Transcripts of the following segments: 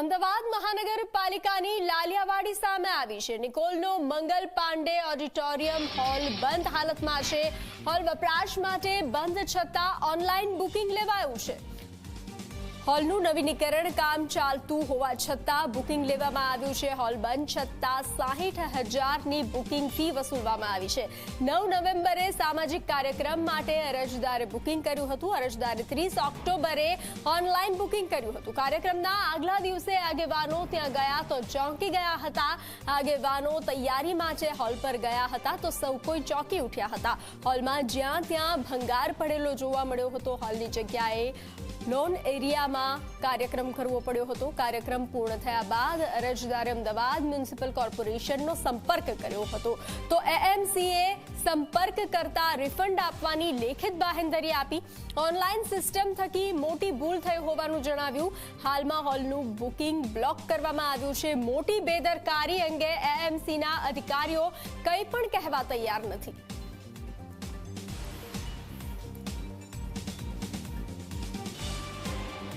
અમદાવાદ મહાનગરપાલિકાની લાલિયાવાડી સામે આવી છે. નિકોલનો મંગલ પાંડે ઓડિટોરિયમ હોલ બંધ હાલતમાં છે. હોલ વપરાશ માટે બંધ છતાં ઓનલાઈન બુકિંગ લેવાયું છે. હોલનું નવીનીકરણ કામ ચાલતું હોવા છતાં બુકિંગ લેવામાં આવ્યું છે. હોલ બંધ છતાં સાહીઠ હજારની બુકિંગ ફી વસૂલવામાં આવી છે. નવ નવેમ્બરે સામાજિક કાર્યક્રમ માટે અરજદારે બુકિંગ કર્યું હતું. અરજદારે ત્રીસ ઓક્ટોબરે ઓનલાઈન બુકિંગ કર્યું હતું. કાર્યક્રમના આગલા દિવસે આગેવાનો ત્યાં ગયા તો ચોંકી ગયા હતા. આગેવાનો તૈયારીમાં છે. હોલ પર ગયા હતા તો સૌ કોઈ ચોંકી ઉઠ્યા હતા. હોલમાં જ્યાં ત્યાં ભંગાર પડેલો જોવા મળ્યો હતો. હોલની જગ્યાએ લોન એરિયામાં કાર્યક્રમ કરવો પડ્યો હતો. કાર્યક્રમ પૂર્ણ થયા બાદ અરજદારે અમદાવાદ મ્યુનિસિપલ કોર્પોરેશનનો સંપર્ક કર્યો હતો. તો એએમસીએ સંપર્ક કરતા રિફંડ આપવાની લેખિત બાહેંધરી આપી. ઓનલાઈન સિસ્ટમ થકી મોટી ભૂલ થઈ હોવાનું જણાવ્યું. હાલમાં હોલનું બુકિંગ બ્લોક કરવામાં આવ્યું છે. મોટી બેદરકારી અંગે એએમસીના અધિકારીઓ કંઈ પણ કહેવા તૈયાર નથી.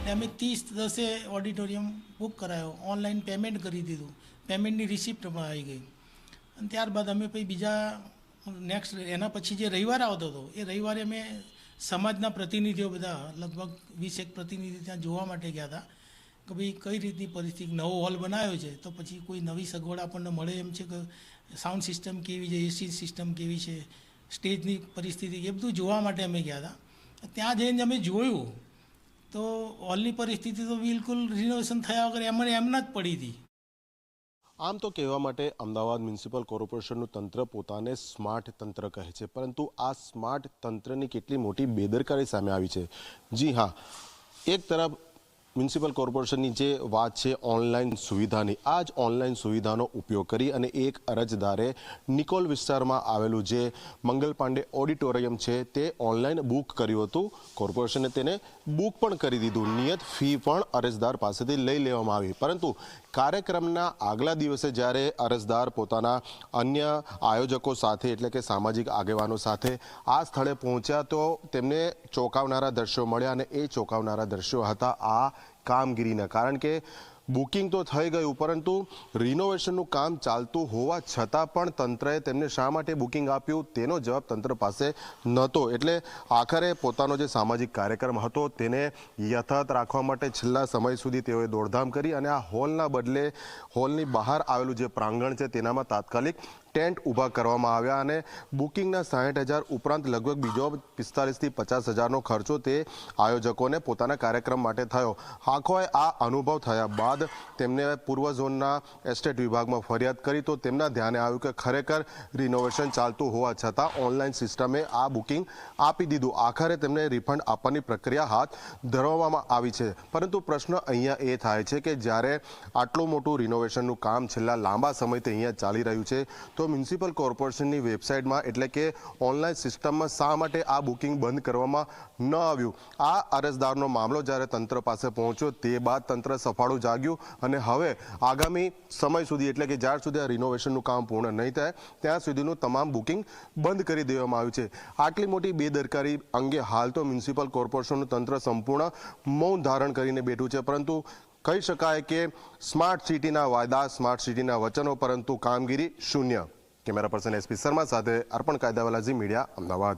એટલે અમે ત્રીસ દસે ઓડિટોરિયમ બુક કરાયો. ઓનલાઈન પેમેન્ટ કરી દીધું. પેમેન્ટની રિસિપ્ટ પણ આવી ગઈ. અને ત્યારબાદ અમે પછી બીજા નેક્સ્ટ એના પછી જે રવિવાર આવતો હતો, એ રવિવારે અમે સમાજના પ્રતિનિધિઓ બધા, લગભગ વીસ એક પ્રતિનિધિ ત્યાં જોવા માટે ગયા હતા કે ભાઈ કઈ રીતની પરિસ્થિતિ, નવો હોલ બનાવ્યો છે, તો પછી કોઈ નવી સગવડ આપણને મળે એમ છે કે સાઉન્ડ સિસ્ટમ કેવી છે એસી સિસ્ટમ કેવી છે સ્ટેજની પરિસ્થિતિ, એ બધું જોવા માટે અમે ગયા હતા. ત્યાં જઈને અમે જોયું તો હોલની પરિસ્થિતિ તો બિલકુલ રિનોવેશન થયા વગર એમને એમના જ પડી હતી. આમ તો કહેવા માટે અમદાવાદ મ્યુનિસિપલ કોર્પોરેશનનું તંત્ર પોતાને સ્માર્ટ તંત્ર કહે છે, પરંતુ આ સ્માર્ટ તંત્રની કેટલી મોટી બેદરકારી સામે આવી છે. જી હા, એક તરફ મ્યુનિસિપલ કોર્પોરેશનની જે વાત છે ઓનલાઈન સુવિધાની આ જ ઓનલાઈન સુવિધાનો ઉપયોગ કરી અને એક અરજદારે નિકોલ વિસ્તારમાં આવેલું જે મંગલ પાંડે ઓડિટોરિયમ છે તે ઓનલાઈન બુક કર્યું હતું. કોર્પોરેશને તેને બુક પણ કરી દીધું. નિયત ફી પણ અરજદાર પાસેથી લઈ લેવામાં આવી. પરંતુ કાર્યક્રમના આગલા દિવસે જ્યારે અરજદાર પોતાના અન્ય આયોજકો સાથે, એટલે કે સામાજિક આગેવાનો સાથે આ સ્થળે પહોંચ્યા, તો તેમને ચોંકાવનારા દ્રશ્યો મળ્યા અને એ ચોંકાવનારા દ્રશ્યો હતા આ કામગીરીના. કારણ કે બુકિંગ તો થઈ ગયું, પરંતુ રિનોવેશનનું કામ ચાલતું હોવા છતાં પણ તંત્રએ તેમને શા માટે બુકિંગ આપ્યું તેનો જવાબ તંત્ર પાસે નહોતો. એટલે આખરે પોતાનો જે સામાજિક કાર્યક્રમ હતો તેને યથાર્થ રાખવા માટે છેલ્લા સમય સુધી તેઓએ દોડધામ કરી અને આ હોલના બદલે હોલની બહાર આવેલું જે પ્રાંગણ છે તેનામાં તાત્કાલિક ટેન્ટ ઊભા કરવામાં આવ્યા અને બુકિંગના સાહીઠ હજાર ઉપરાંત લગભગ બીજો પિસ્તાલીસથી પચાસ હજારનો ખર્ચો તે આયોજકોને પોતાના કાર્યક્રમ માટે થયો. આખોએ આ અનુભવ થયા બાદ તેમને પૂર્વ ઝોનના એસ્ટેટ વિભાગમાં ફરિયાદ કરી તો તેમના ધ્યાને આવ્યું કે ખરેખર રિનોવેશન ચાલતું હોવા છતાં ઓનલાઈન સિસ્ટમે આ બુકિંગ આપી દીધું. આખરે તેમને રિફંડ આપવાની પ્રક્રિયા હાથ ધરવામાં આવી છે. પરંતુ પ્રશ્ન અહીંયા એ થાય છે કે જ્યારે આટલું મોટું રિનોવેશનનું કામ છેલ્લા લાંબા સમયથી અહીંયા ચાલી રહ્યું છે તો મ્યુનિસિપલ કોર્પોરેશનની વેબસાઇટમાં એટલે કે ઓનલાઈન સિસ્ટમમાં શા માટે આ બુકિંગ બંધ કરવામાં ન આવ્યું? આ અરજદારનો મામલો જ્યારે તંત્ર પાસે પહોંચ્યો તે બાદ તંત્ર સફાળું જાગ્યું અને હવે આગામી સમય સુધી એટલે કે જ્યાર સુધી આ રિનોવેશનનું કામ પૂર્ણ નહીં થાય, ત્યાં સુધીનું તમામ બુકિંગ બંધ કરી દેવામાં આવ્યું છે. આટલી મોટી બેદરકારી અંગે હાલ તો મ્યુનિસિપલ કોર્પોરેશનનું તંત્ર સંપૂર્ણ મૌન ધારણ કરીને બેઠું છે, પરંતુ કહી શકાય કે સ્માર્ટ સિટીના વાયદા, સ્માર્ટ સિટીના વચનો, પરંતુ કામગીરી શૂન્ય. કેમેરા પર્સન એસપી શર્મા સાથે અર્પણ કાયદાવાલાજી મીડિયા, અમદાવાદ.